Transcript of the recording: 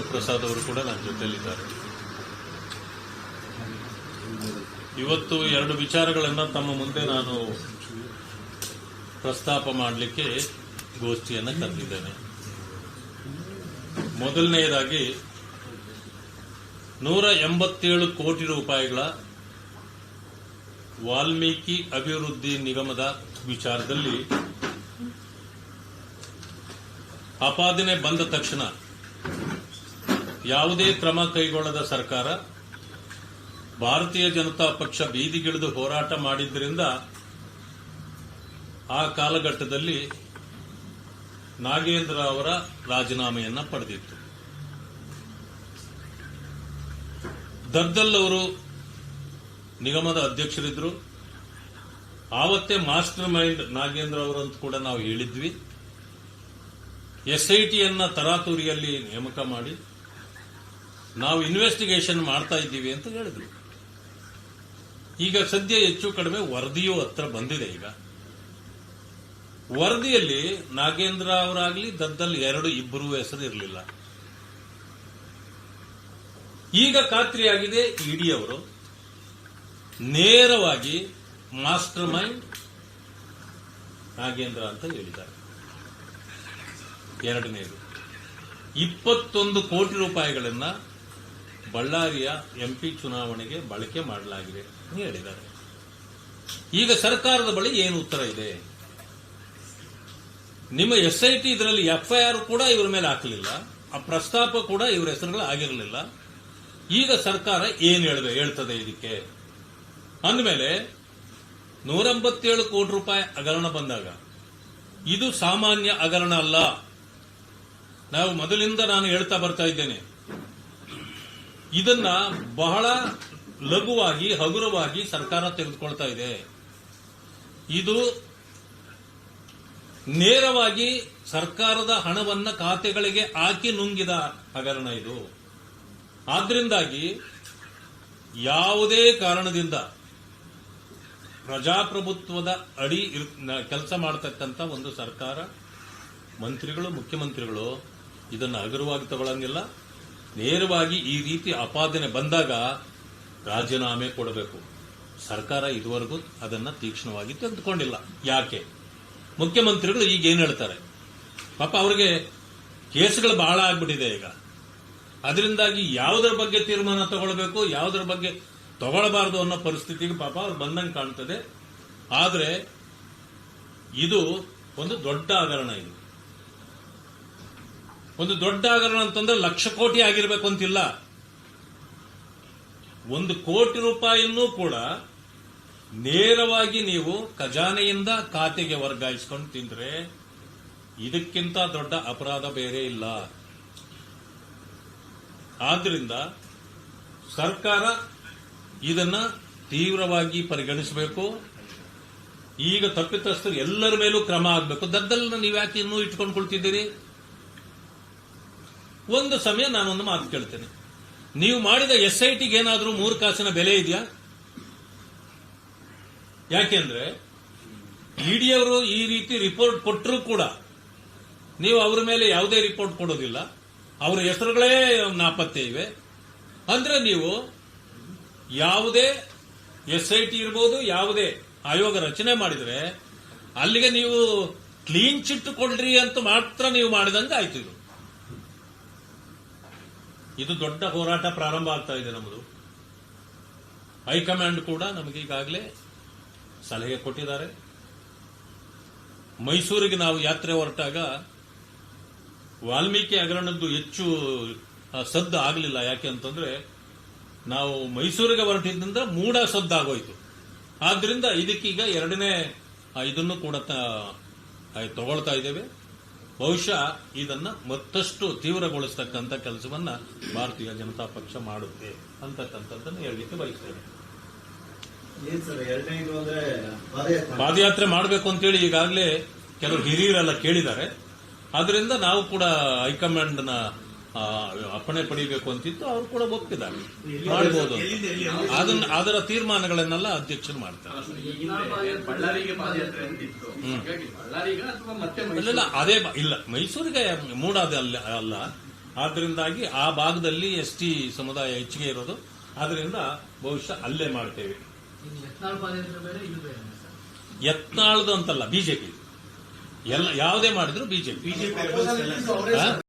ಪ್ರಸಾದ್ ಅವರು ಕೂಡ ನನ್ನ ಜೊತೆಯಲ್ಲಿದ್ದಾರೆ. ಇವತ್ತು ಎರಡು ವಿಚಾರಗಳನ್ನು ತಮ್ಮ ಮುಂದೆ ನಾನು ಪ್ರಸ್ತಾಪ ಮಾಡಲಿಕ್ಕೆ ಗೋಷ್ಠಿಯನ್ನು ಕರೆದಿದ್ದೇನೆ ಮೊದಲನೆಯದಾಗಿ ನೂರ ಎಂಬತ್ತೇಳು ಕೋಟಿ ರೂಪಾಯಿಗಳ ವಾಲ್ಮೀಕಿ ಅಭಿವೃದ್ಧಿ ನಿಗಮದ ವಿಚಾರದಲ್ಲಿ ಆಪಾದನೆ ಬಂದ ತಕ್ಷಣ ಯಾವುದೇ ಕ್ರಮ ಕೈಗೊಳ್ಳದ ಸರ್ಕಾರ ಭಾರತೀಯ ಜನತಾ ಪಕ್ಷ ಬೀದಿಗಿಳಿದು ಹೋರಾಟ ಮಾಡಿದ್ದರಿಂದ ಆ ಕಾಲಘಟ್ಟದಲ್ಲಿ ನಾಗೇಂದ್ರ ಅವರ ರಾಜೀನಾಮೆಯನ್ನ ಪಡೆದಿತ್ತು. ದರ್ದಲ್ ಅವರು ನಿಗಮದ ಅಧ್ಯಕ್ಷರಿದ್ರು. ಆವತ್ತೇ ಮಾಸ್ಟರ್ ಮೈಂಡ್ ನಾಗೇಂದ್ರ ಅವರಂತ ಕೂಡ ನಾವು ಹೇಳಿದ್ವಿ. ಎಸ್ಐಟಿಯನ್ನ ತರಾತುರಿಯಲ್ಲಿ ನೇಮಕ ಮಾಡಿ ನಾವು ಇನ್ವೆಸ್ಟಿಗೇಷನ್ ಮಾಡ್ತಾ ಇದ್ದೀವಿ ಅಂತ ಹೇಳಿದ್ರು. ಈಗ ಸದ್ಯ ಹೆಚ್ಚು ಕಡಿಮೆ ವರದಿಯೂ ಹತ್ರ ಬಂದಿದೆ ಈಗ. ವರದಿಯಲ್ಲಿ ನಾಗೇಂದ್ರ ಅವರಾಗ್ಲಿ, ದದ್ದಲ್ ಎರಡು ಇಬ್ಬರು ಹೆಸರು ಇರಲಿಲ್ಲ. ಈಗ ಖಾತ್ರಿಯಾಗಿದೆ ಇಡಿ ಅವರು. ನೇರವಾಗಿ ಮಾಸ್ಟರ್ ಮೈಂಡ್ ನಾಗೇಂದ್ರ ಅಂತ ಹೇಳಿದ್ದಾರೆ. ಎರಡನೇದು. ಇಪ್ಪತ್ತೊಂದು ಕೋಟಿ ರೂಪಾಯಿಗಳನ್ನ ಬಳ್ಳಾರಿಯ ಎಂಪಿ ಚುನಾವಣೆಗೆ ಬಳಕೆ ಮಾಡಲಾಗಿದೆ ಹೇಳಿದ್ದಾರೆ. ಈಗ ಸರ್ಕಾರದ ಬಳಿ ಏನು ಉತ್ತರ ಇದೆ? ನಿಮ್ಮ ಎಸ್ ಇದರಲ್ಲಿ ಎಫ್ಐಆರ್ ಕೂಡ ಇವರ ಮೇಲೆ ಹಾಕಲಿಲ್ಲ, ಆ ಪ್ರಸ್ತಾಪ ಕೂಡ ಇವರ ಹೆಸರುಗಳು ಆಗಿರಲಿಲ್ಲ. ಈಗ ಸರ್ಕಾರ ಏನು ಹೇಳಿದೆ, ಹೇಳ್ತದೆ ಇದಕ್ಕೆ? ಅಂದಮೇಲೆ ನೂರಂಬತ್ತೇಳು ಕೋಟಿ ರೂಪಾಯಿ ಹಗರಣ ಬಂದಾಗ, ಇದು ಸಾಮಾನ್ಯ ಹಗರಣ ಅಲ್ಲ. ನಾವು ಮೊದಲಿಂದ ನಾನು ಹೇಳ್ತಾ ಬರ್ತಾ ಇದ್ದೇನೆ ಇದನ್ನ ಬಹಳ ಲಘುವಾಗಿ, ಹಗುರವಾಗಿ ಸರ್ಕಾರ ತೆಗೆದುಕೊಳ್ತಾ ಇದೆ. ಇದು ನೇರವಾಗಿ ಸರ್ಕಾರದ ಹಣವನ್ನ ಖಾತೆಗಳಿಗೆ ಹಾಕಿ ನುಂಗಿದ ಹಗರಣ ಇದು. ಆದ್ರಿಂದಾಗಿ ಯಾವುದೇ ಕಾರಣದಿಂದ ಪ್ರಜಾಪ್ರಭುತ್ವದ ಅಡಿ ಕೆಲಸ ಮಾಡತಕ್ಕಂತ ಒಂದು ಸರ್ಕಾರ, ಮಂತ್ರಿಗಳು, ಮುಖ್ಯಮಂತ್ರಿಗಳು ಇದನ್ನು ಹಗುರವಾಗಿ ತಗೊಳ್ಳಂಗಿಲ್ಲ ನೇರವಾಗಿ ಈ ರೀತಿ ಅಪಾದನೆ ಬಂದಾಗ ರಾಜೀನಾಮೆ ಕೊಡಬೇಕು. ಸರ್ಕಾರ ಇದುವರೆಗೂ ಅದನ್ನ ತೀಕ್ಷ್ಣವಾಗಿ ತೆಗೆದುಕೊಂಡಿಲ್ಲ. ಯಾಕೆ? ಮುಖ್ಯಮಂತ್ರಿಗಳು ಈಗ ಏನ್ ಹೇಳ್ತಾರೆ? ಪಾಪ ಅವರಿಗೆ ಕೇಸ್ಗಳು ಬಹಳ ಆಗ್ಬಿಟ್ಟಿದೆ ಈಗ. ಅದರಿಂದಾಗಿ ಯಾವುದರ ಬಗ್ಗೆ ತೀರ್ಮಾನ ತಗೊಳ್ಬೇಕು, ಯಾವುದರ ಬಗ್ಗೆ ತಗೊಳ್ಬಾರದು ಅನ್ನೋ ಪರಿಸ್ಥಿತಿಗೆ ಪಾಪ ಅವ್ರು ಬಂದಂಗೆ ಕಾಣ್ತದೆ. ಆದರೆ ಇದು ಒಂದು ದೊಡ್ಡ ಹಗರಣ ಇದು. ಒಂದು ದೊಡ್ಡ ಹಗರಣ ಅಂತಂದ್ರೆ ಲಕ್ಷ ಕೋಟಿ ಆಗಿರ್ಬೇಕು ಅಂತಿಲ್ಲ. ಒಂದು ಕೋಟಿ ರೂಪಾಯಿಯನ್ನೂ ಕೂಡ ನೇರವಾಗಿ ನೀವು ಖಜಾನೆಯಿಂದ ಖಾತೆಗೆ ವರ್ಗಾಯಿಸ್ಕೊಂಡು ತಿಂದ್ರೆ ಇದಕ್ಕಿಂತ ದೊಡ್ಡ ಅಪರಾಧ ಬೇರೆ ಇಲ್ಲ. ಆದ್ರಿಂದ ಸರ್ಕಾರ ಇದನ್ನ ತೀವ್ರವಾಗಿ ಪರಿಗಣಿಸಬೇಕು. ಈಗ ತಪ್ಪಿತಸ್ಥರು ಎಲ್ಲರ ಮೇಲೂ ಕ್ರಮ ಆಗಬೇಕು. ನೀವು ಯಾಕೆ ಇನ್ನೂ ಇಟ್ಕೊಂಡು ಕುಳ್ತಿದ್ದೀರಿ? ಒಂದು ಸಮಯ ನಾನೊಂದು ಮಾತು ಕೇಳ್ತೇನೆ. ನೀವು ಮಾಡಿದ ಎಸ್ ಐ ಟಿಗೆ ಏನಾದರೂ ಮೂರು ಕಾಸಿನ ಬೆಲೆ ಇದೆಯಾ? ಯಾಕೆಂದ್ರೆ ಇಡಿಯವರು ಈ ರೀತಿ ರಿಪೋರ್ಟ್ ಕೊಟ್ಟರೂ ಕೂಡ ನೀವು ಅವರ ಮೇಲೆ ಯಾವುದೇ ರಿಪೋರ್ಟ್ ಕೊಡೋದಿಲ್ಲ. ಅವರ ಹೆಸರುಗಳೇ ನಾಪತ್ತೆ ಇವೆ. ಅಂದ್ರೆ ನೀವು ಯಾವುದೇ ಎಸ್ ಐ ಟಿ ಇರ್ಬೋದು, ಯಾವುದೇ ಆಯೋಗ ರಚನೆ ಮಾಡಿದರೆ, ಅಲ್ಲಿಗೆ ನೀವು ಕ್ಲೀನ್ ಚಿಟ್ ಕೊಡ್ರಿ ಅಂತ ಮಾತ್ರ ನೀವು ಮಾಡಿದಂಗೆ ಆಯ್ತು ಇದು. ಇದು ದೊಡ್ಡ ಹೋರಾಟ ಪ್ರಾರಂಭ ಆಗ್ತಾ ಇದೆ ನಮ್ಮದು. ಹೈಕಮಾಂಡ್ ಕೂಡ ನಮಗೆ ಈಗಾಗಲೇ ಸಲಹೆ ಕೊಟ್ಟಿದ್ದಾರೆ. ಮೈಸೂರಿಗೆ ನಾವು ಯಾತ್ರೆ ಹೊರಟಾಗ ವಾಲ್ಮೀಕಿ ಹಗರಣದ್ದು ಹೆಚ್ಚು ಸದ್ದು ಆಗಲಿಲ್ಲ. ಯಾಕೆ ಅಂತಂದ್ರೆ ನಾವು ಮೈಸೂರಿಗೆ ಹೊರಟಿದ್ದರಿಂದ ಮೂಡ ಸದ್ದಾಗೋಯ್ತು. ಆದ್ದರಿಂದ ಇದಕ್ಕೀಗ ಎರಡನೇ ಇದನ್ನು ಕೂಡ ತಗೊಳ್ತಾ ಇದ್ದೇವೆ. ಬಹುಶಃ ಇದನ್ನ ಮತ್ತಷ್ಟು ತೀವ್ರಗೊಳಿಸ್ತಕ್ಕಂಥ ಕೆಲಸವನ್ನ ಭಾರತೀಯ ಜನತಾ ಪಕ್ಷ ಮಾಡುತ್ತೆ ಅಂತಕ್ಕಂಥದ್ದನ್ನು ಹೇಳಲಿಕ್ಕೆ ಬಯಸ್ತೇನೆ. ಪಾದಯಾತ್ರೆ ಮಾಡಬೇಕು ಅಂತೇಳಿ ಈಗಾಗಲೇ ಕೆಲವು ಹಿರಿಯರೆಲ್ಲ ಕೇಳಿದ್ದಾರೆ. ಆದ್ರಿಂದ ನಾವು ಕೂಡ ಹೈಕಮಾಂಡ್ನ ಅಪ್ಪಣೆ ಪಡಿಬೇಕು ಅಂತಿತ್ತು ಅವರು ಕೂಡ ಒಪ್ಪಿದ್ದಾರೆ. ಮಾಡಬಹುದು ಅದನ್ನ ಅದರ ತೀರ್ಮಾನಗಳನ್ನೆಲ್ಲ ಅಧ್ಯಕ್ಷರು ಮಾಡ್ತಾರೆ. ಇಲ್ಲ ಅದೇ ಇಲ್ಲ ಮೈಸೂರಿಗೆ ಮೂಡಾದ ಅಲ್ಲ ಅಲ್ಲ. ಆದ್ರಿಂದಾಗಿ ಆ ಭಾಗದಲ್ಲಿ ಎಸ್ ಟಿ ಸಮುದಾಯ ಹೆಚ್ಚಿಗೆ ಇರೋದು. ಆದ್ರಿಂದ ಬಹುಶಃ ಅಲ್ಲೇ ಮಾಡ್ತೇವೆ. ಯತ್ನಾಳದು ಅಂತಲ್ಲ ಬಿಜೆಪಿ. ಎಲ್ಲ ಯಾವುದೇ ಮಾಡಿದ್ರು ಬಿಜೆಪಿ. ಬಿಜೆಪಿ